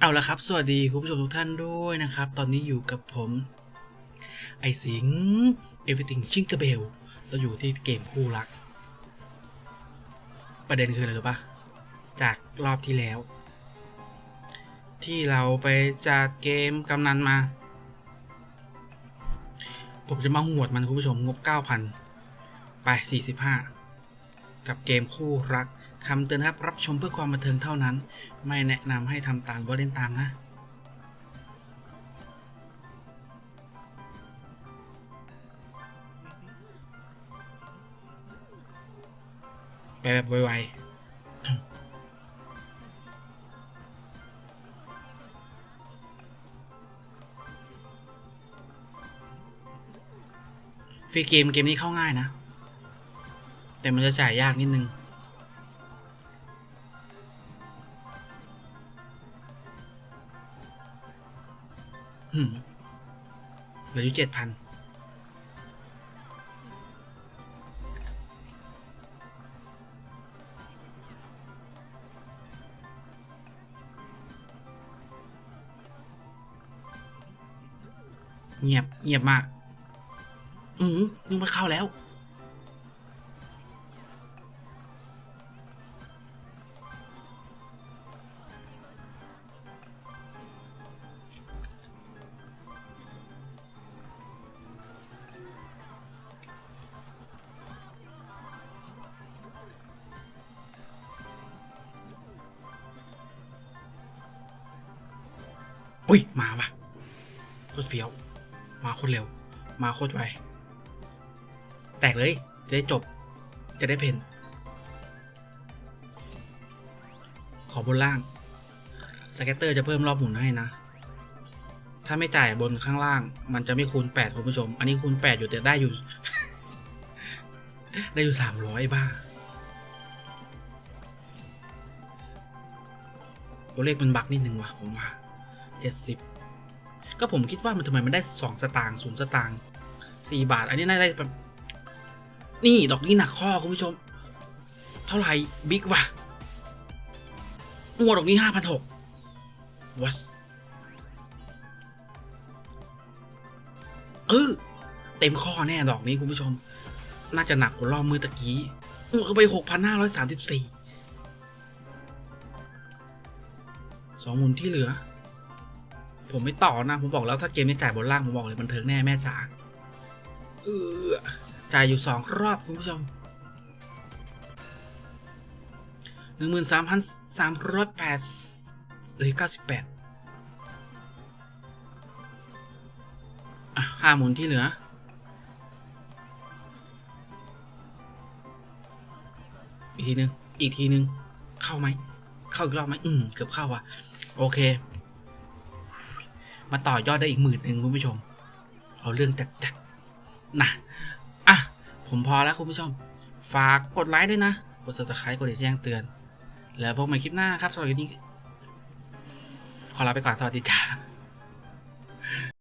เอาละครับ สวัสดีคุณผู้ชมทุกท่านด้วยนะครับ ตอนนี้อยู่กับผมไอสิง Everything ชิงกระเบล เราอยู่ที่เกมคู่รัก ประเด็นคืออะไรรู้ปะจากรอบที่แล้ว ที่เราไปจัดเกมกำนันมา ผมจะมาหวดมันคุณผู้ชมงบ 9,000 ไป 45 กับเกมคู่รักคำเตือนครับรับชมเพื่อความบันเทิงเท่านั้น ไม่แนะนำให้ทำตามว่าเล่นตามนะไปแบบไวๆฟรีเกมเกมนี้เข้าง่ายนะ แต่มันจะจ่ายยากนิดนึงหืมเหลืออยู่เจ็ดพันเงียบ เงียบมาก อืมนึกว่าเข้าแล้ว อุ้ย มาว่ะโคตรเฟี้ยว มาโคตรเร็ว มาโคตรไว แตกเลย จะได้จบ จะได้เพนขอบนล่าง สเก็ตเตอร์จะเพิ่มรอบหมุนให้นะ ถ้าไม่จ่ายบนข้างล่าง มันจะไม่คูณ 8 คุณผู้ชม อันนี้คูณ 8 อยู่แต่ได้อยู่ ได้อยู่ 300 บ้าตัวเลขมันบักนิดนึงว่ะผมว่า 70 ก็ผมคิดว่ามันทำไมมันได้ 2 สตางค์0สตางค์4บาท อันนี้น่าได้แบบนี่ดอกนี้หนักข้อคุณผู้ชม เท่าไหร่บิ๊กว่ะงัวดอกนี้ห้าพันหกวัสเออเต็มข้อแน่ดอกนี้คุณผู้ชม น่าจะหนักกว่ารอบมือตะกี้งัวเข้าไปหกพันห้าร้อยสามสิบสี่สองหมุนที่เหลือ ผมไม่ต่อนะ ผมบอกแล้วถ้าเกมนี้จ่ายบนล่าง ผมบอกเลยมันเทิงแน่แม่จ๋าเออจ่ายอยู่สองรอบคุณผู้ชมหนึ่งหมื่นสามพันสามร้อยแปดเอ้ยเก้าสิบแปดอะห้าหมุนที่เหลืออีกทีหนึ่งอีกทีหนึ่งเข้าไหม เข้าอีกรอบไหม อืม เกือบเข้าว่ะ โอเค มาต่อยอดได้อีกหมื่นหนึ่งคุณผู้ชม เอาเรื่องจัดจัดๆนะอะผมพอแล้วคุณผู้ชม ฝากกดไลค์ด้วยนะ กด subscribe กดแจ้งเตือน แล้วพบกันใหม่คลิปหน้าครับสำหรับวันนี้ขอลาไปก่อนสวัสดีจ้า